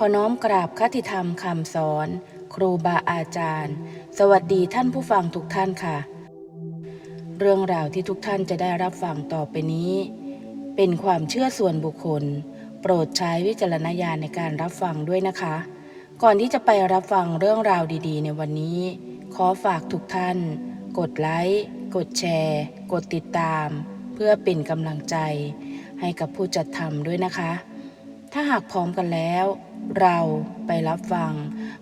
ขอน้อมกราบคติธรรมคำสอน ครูบาอาจารย์ สวัสดีท่านผู้ฟังทุกท่านค่ะ เรื่องราวที่ทุกท่านจะได้รับฟังต่อไปนี้ เป็นความเชื่อส่วนบุคคล โปรดใช้วิจารณญาณในการรับฟังด้วยนะคะ ก่อนที่จะไปรับฟังเรื่องราวดีๆ ในวันนี้ ขอฝากทุกท่าน กดไลค์กดแชร์ กดติดตาม เพื่อเป็นกำลังใจ ให้กับผู้จัดทำด้วยนะคะ ถ้าหากพร้อมกันแล้ว เราไปรับฟัง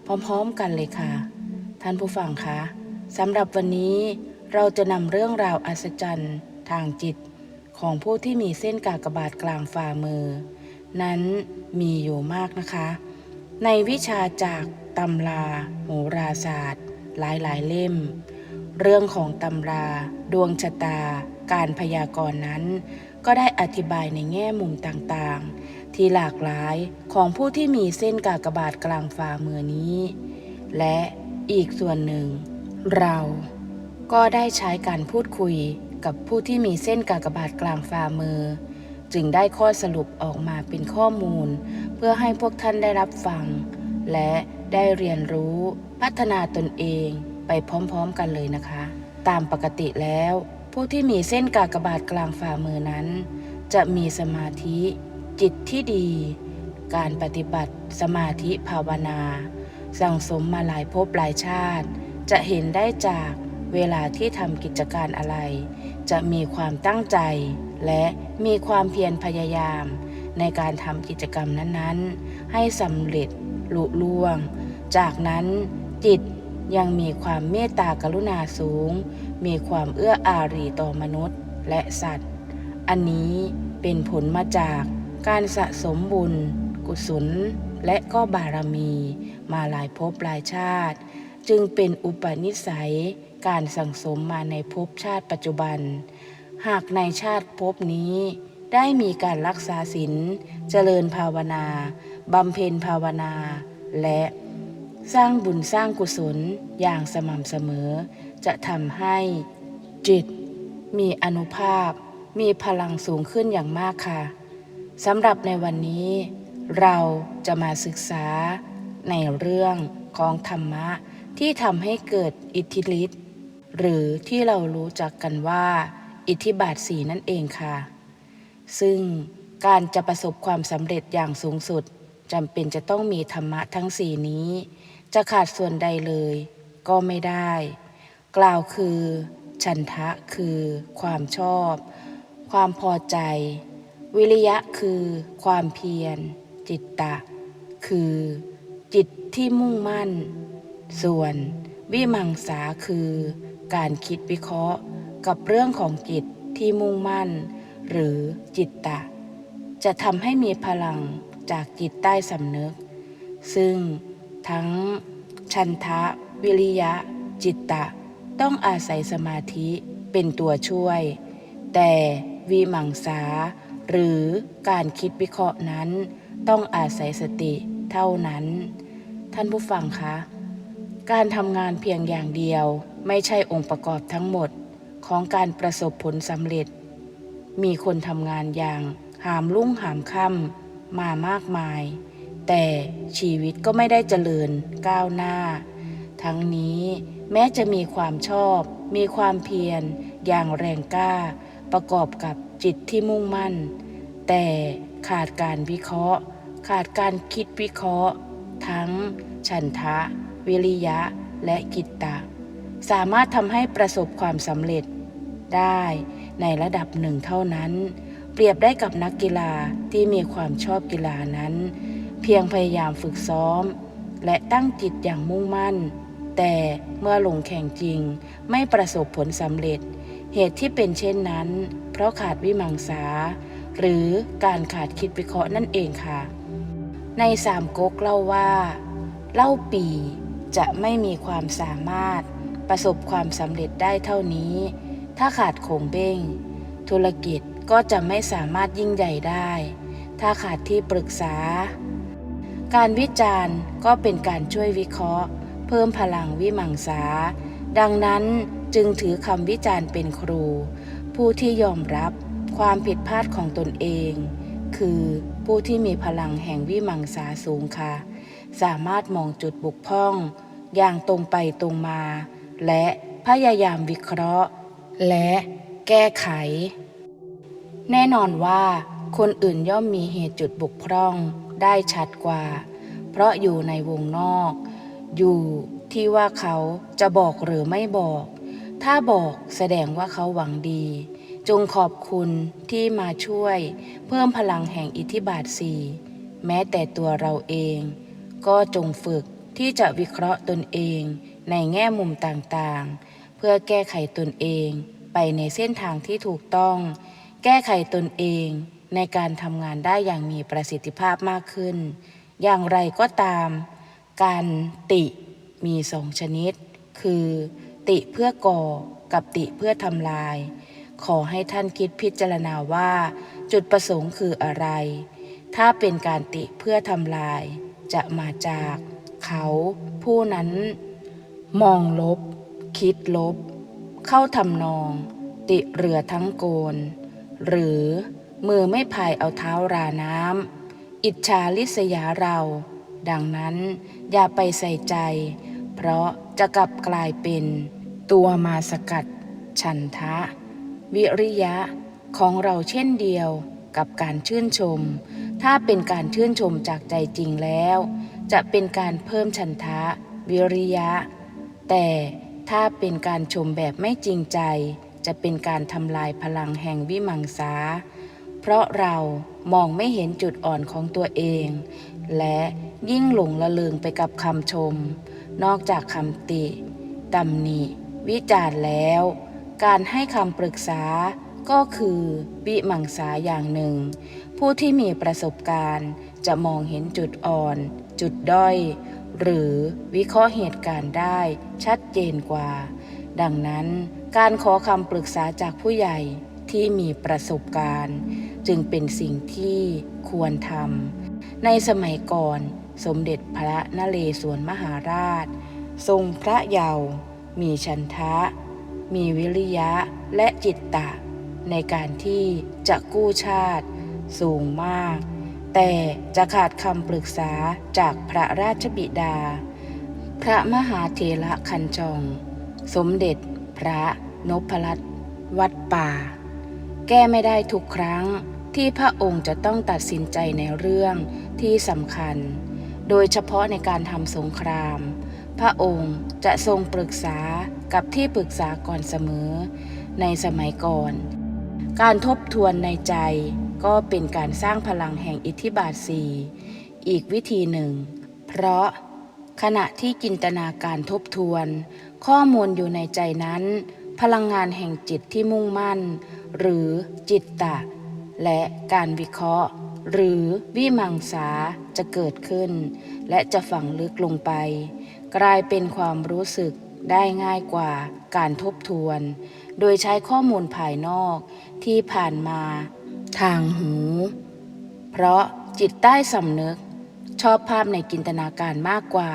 พร้อมๆกันเลยค่ะ ท่านผู้ฟังคะสำหรับวันนี้เราจะนำเรื่องราวอัศจรรย์ ทางจิต ของผู้ที่มีเส้นกากบาทกลางฝ่ามือ นั้นมีอยู่มากนะคะ ในวิชาจากตำราโหราศาสตร์ หลายๆเล่ม เรื่องของตำราดวงชะตา การพยากรณ์นั้น ก็ได้อธิบายในแง่มุมต่างๆ ที่หลากหลายของผู้ที่มีเส้นกากบาทกลางฝ่ามือนี้ และอีกส่วนหนึ่ง เราก็ได้ใช้การพูดคุยกับผู้ที่มีเส้นกากบาทกลางฝ่ามือ จึงได้ข้อสรุปออกมาเป็นข้อมูล เพื่อให้พวกท่านได้รับฟัง และได้เรียนรู้พัฒนาตนเองไปพร้อมๆกันเลยนะคะ ตามปกติแล้ว ผู้ที่มีเส้นกากบาทกลางฝ่ามือนั้น จะมีสมาธิ จิตที่ดี การปฏิบัติสมาธิภาวนา สั่งสมมาหลายภพหลายชาติ จะเห็นได้จากเวลาที่ทำกิจการอะไร จะมีความตั้งใจ และมีความเพียรพยายาม ในการทำกิจกรรมนั้นๆ ให้สำเร็จลุล่วง จากนั้นจิตยังมีความเมตตากรุณาสูง มีความเอื้ออารีต่อมนุษย์และสัตว์ อันนี้เป็นผลมาจาก การสะสมบุญ กุศล และก็บารมีมาหลายภพหลายชาติ จึงเป็นอุปนิสัยการสั่งสมมาในภพชาติปัจจุบัน หากในชาติภพนี้ได้มีการรักษาศีลเจริญภาวนาบำเพ็ญภาวนา และสร้างบุญสร้างกุศลอย่างสม่ำเสมอ จะทำให้จิต มีอนุภาพ มีพลังสูงขึ้นอย่างมากค่ะ สำหรับในวันนี้เราจะมาศึกษาในเรื่องของธรรมะที่ทำให้เกิดอิทธิฤทธิ์หรือที่เรารู้จักกันว่า อิทธิบาทสีนั่นเองค่ะ ซึ่งการจะประสบความสำเร็จอย่างสูงสุดจำเป็นจะต้องมีธรรมะทั้งสี่นี้ จะขาดส่วนใดเลย ก็ไม่ได้ กล่าวคือ ฉันทะคือ ความชอบ ความพอใจ วิริยะคือความเพียร จิตตะ คือจิตที่มุ่งมั่น ส่วนวิมังสาคือการคิดวิเคราะห์กับเรื่องของจิตที่มุ่งมั่น หรือจิตตะ จะทำให้มีพลังจากจิตใต้สำนึก ซึ่งทั้งชันทะ วิริยะ จิตตะ ต้องอาศัยสมาธิเป็นตัวช่วย แต่วิมังสา หรือการคิดวิเคราะห์นั้น ต้องอาศัยสติเท่านั้น ท่านผู้ฟังคะ การทำงานเพียงอย่างเดียวไม่ใช่องค์ประกอบทั้งหมดของการประสบผลสำเร็จ มีคนทำงานอย่างหามลุ่งหามค่ำมามากมาย แต่ชีวิตก็ไม่ได้เจริญก้าวหน้า ทั้งนี้แม้จะมีความชอบ มีความเพียรอย่างแรงกล้า ประกอบกับจิตที่มุ่งมั่น แต่ขาดการวิเคราะห์ ขาดการคิดวิเคราะห์ ทั้ง ฉันทะ วิริยะ และกิตตะ สามารถทำให้ประสบความสำเร็จได้ในระดับหนึ่งเท่านั้น เปรียบได้กับนักกีฬาที่มีความชอบกีฬานั้น เพียงพยายามฝึกซ้อม และตั้งจิตอย่างมุ่งมั่น แต่เมื่อลงแข่งจริงไม่ประสบผลสำเร็จ เหตุที่เป็นเช่นนั้น เพราะขาดวิมังสา หรือการขาดคิดวิเคราะห์นั่นเองค่ะ ในสามก๊กเล่าว่า เล่าปีจะไม่มีความสามารถประสบความสำเร็จได้เท่านี้ ถ้าขาดโคงเบ้ง ธุรกิจก็จะไม่สามารถยิ่งใหญ่ได้ ถ้าขาดที่ปรึกษา การวิจารณ์ก็เป็นการช่วยวิเคราะห์ เพิ่มพลังวิมังสา ดังนั้น จึงถือคำวิจารณ์เป็นครู ผู้ที่ยอมรับความผิดพลาดของตนเอง คือผู้ที่มีพลังแห่งวิมังสาสูงค่ะ สามารถมองจุดบกพร่อง อย่างตรงไปตรงมา และพยายามวิเคราะห์ และแก้ไข แน่นอนว่า คนอื่นย่อมมีเหตุจุดบกพร่องได้ชัดกว่า เพราะอยู่ในวงนอก อยู่ที่ว่าเขาจะบอกหรือไม่บอก ถ้าบอกแสดงว่าเขาหวังดี จงขอบคุณที่มาช่วย เพิ่มพลังแห่งอิทธิบาทสี่แม้แต่ตัวเราเอง ก็จงฝึกที่จะวิเคราะห์ตนเองในแง่มุมต่างๆ เพื่อแก้ไขตนเองไปในเส้นทางที่ถูกต้อง แก้ไขตนเองในการทำงานได้อย่างมีประสิทธิภาพมากขึ้น อย่างไรก็ตาม การติมีสองชนิด คือ ติเพื่อก่อกับติเพื่อทำลาย ขอให้ท่านคิดพิจารณาว่า จุดประสงค์คืออะไร ถ้าเป็นการติเพื่อทำลาย จะมาจาก เขา ผู้นั้น มองลบ คิดลบ เข้าทำนอง ติเรือทั้งโกน หรือมือไม่พายเอาเท้าราน้ำอิจฉาลิษยาเรา ดังนั้นอย่าไปใส่ใจ เพราะจะกลับกลายเป็น ตัวมาสกัด ฉันทะ วิริยะของเราเช่นเดียวกับการชื่นชม ถ้าเป็นการชื่นชมจากใจจริงแล้ว จะเป็นการเพิ่มฉันทะ วิริยะ แต่ถ้าเป็นการชมแบบไม่จริงใจ จะเป็นการทำลายพลังแห่งวิมังสา เพราะเรามองไม่เห็นจุดอ่อนของตัวเอง และยิ่งหลงละเลงไปกับคำชม นอกจากคำติตำหนิ วิจารณ์แล้ว การให้คำปรึกษาก็คือวิมังสาอย่างหนึ่ง ผู้ที่มีประสบการณ์จะมองเห็นจุดอ่อน จุดด้อย หรือวิเคราะห์เหตุการณ์ได้ชัดเจนกว่า ดังนั้นการขอคำปรึกษาจากผู้ใหญ่ที่มีประสบการณ์ จึงเป็นสิ่งที่ควรทำในสมัยก่อนสมเด็จพระนเรศวรมหาราช ทรงพระเยาว์ มีชันทะ มีวิริยะและจิตตะ ในการที่จะกู้ชาติ สูงมาก แต่จะขาดคำปรึกษาจากพระราชบิดา พระมหาเถระคันจอง สมเด็จพระนพรัตน์วัดป่า แก้ไม่ได้ทุกครั้งที่พระองค์จะต้องตัดสินใจในเรื่องที่สำคัญ โดยเฉพาะในการทำสงคราม พระองค์จะทรงปรึกษากับที่ปรึกษาก่อนเสมอ ในสมัยก่อน การทบทวนในใจก็เป็นการสร้างพลังแห่งอิทธิบาทสี่อีกวิธีหนึ่ง เพราะขณะที่จินตนาการทบทวน ข้อมูลอยู่ในใจนั้น พลังงานแห่งจิตที่มุ่งมั่น หรือจิตตะ และการวิเคราะห์ หรือวิมังสาจะเกิดขึ้น และจะฝังลึกลงไป กลายเป็นความรู้สึกได้ง่ายกว่าการทบทวน โดยใช้ข้อมูลภายนอกที่ผ่านมาทางหู เพราะจิตใต้สำนึกชอบภาพในจินตนาการมากกว่า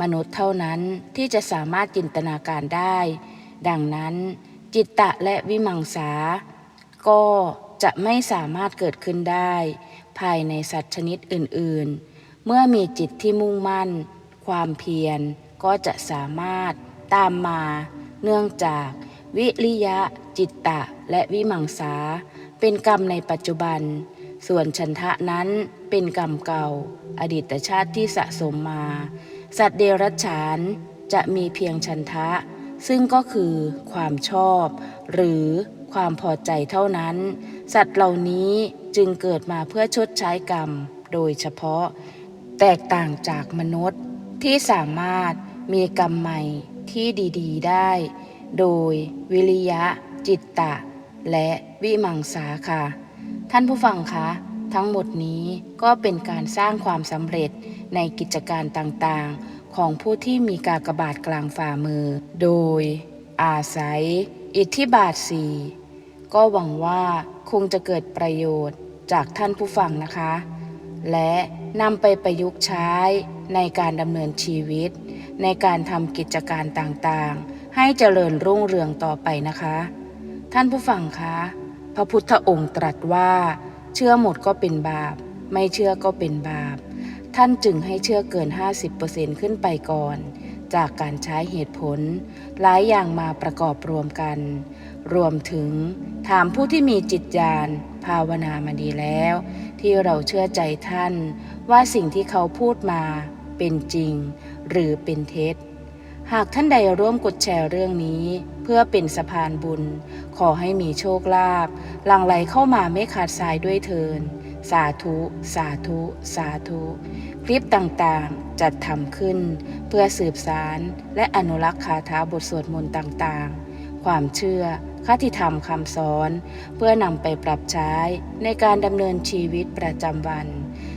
มนุษย์เท่านั้นที่จะสามารถจินตนาการได้ ดังนั้น จิตตะและวิมังสา ก็จะไม่สามารถเกิดขึ้นได้ ภายในสัตว์ชนิดอื่น ๆ เมื่อมีจิตที่มุ่งมั่น ความเพียรก็จะสามารถตามมา เนื่องจากวิริยะ จิตตะ และวิมังสา เป็นกรรมในปัจจุบัน ส่วนชันทะนั้นเป็นกรรมเก่า อดีตชาติที่สะสมมา สัตว์เดรัจฉานจะมีเพียงชันทะ ซึ่งก็คือความชอบ หรือความพอใจเท่านั้น สัตว์เหล่านี้จึงเกิดมาเพื่อชดใช้กรรม โดยเฉพาะ แตกต่างจากมนุษย์ ที่สามารถมีกรรมใหม่ที่ดี ๆ ได้ โดยวิริยะ จิตตะ และวิมังสาค่ะ ท่านผู้ฟังคะทั้งหมดนี้ก็เป็นการสร้างความสำเร็จในกิจการต่างๆ ของผู้ที่มีกากบาทกลางฝ่ามือ โดย อาศัย อิทธิบาทสี่ก็หวังว่าคงจะเกิดประโยชน์จากท่านผู้ฟังนะคะ และนำไปประยุกต์ใช้ ในการดำเนินชีวิต ในการทำกิจการต่างๆ ให้เจริญรุ่งเรืองต่อไปนะคะ ท่านผู้ฟังคะ พระพุทธองค์ตรัสว่า เชื่อหมดก็เป็นบาป ไม่เชื่อก็เป็นบาป ท่านจึงให้เชื่อเกิน 50%ขึ้นไปก่อน จากการใช้เหตุผล หลายอย่างมาประกอบรวมกัน รวมถึงถามผู้ที่มีจิตญาณภาวนามาดีแล้ว ที่เราเชื่อใจท่านว่าสิ่งที่เขาพูดมา เป็นจริง หรือเป็นเท็จ หากท่านใดร่วมกดแชร์เรื่องนี้ เพื่อเป็นสะพานบุญ ขอให้มีโชคลาภหลั่งไหลเข้ามาไม่ขาดสายด้วยเทิน สาธุ สาธุ สาธุ คลิปต่างๆ จัดทำขึ้น เพื่อสืบสารและอนุรักษ์คาถาบทสวดมนต์ต่างๆ ความเชื่อคติธรรมคำสอน เพื่อนำไปปรับใช้ในการดำเนินชีวิตประจำวัน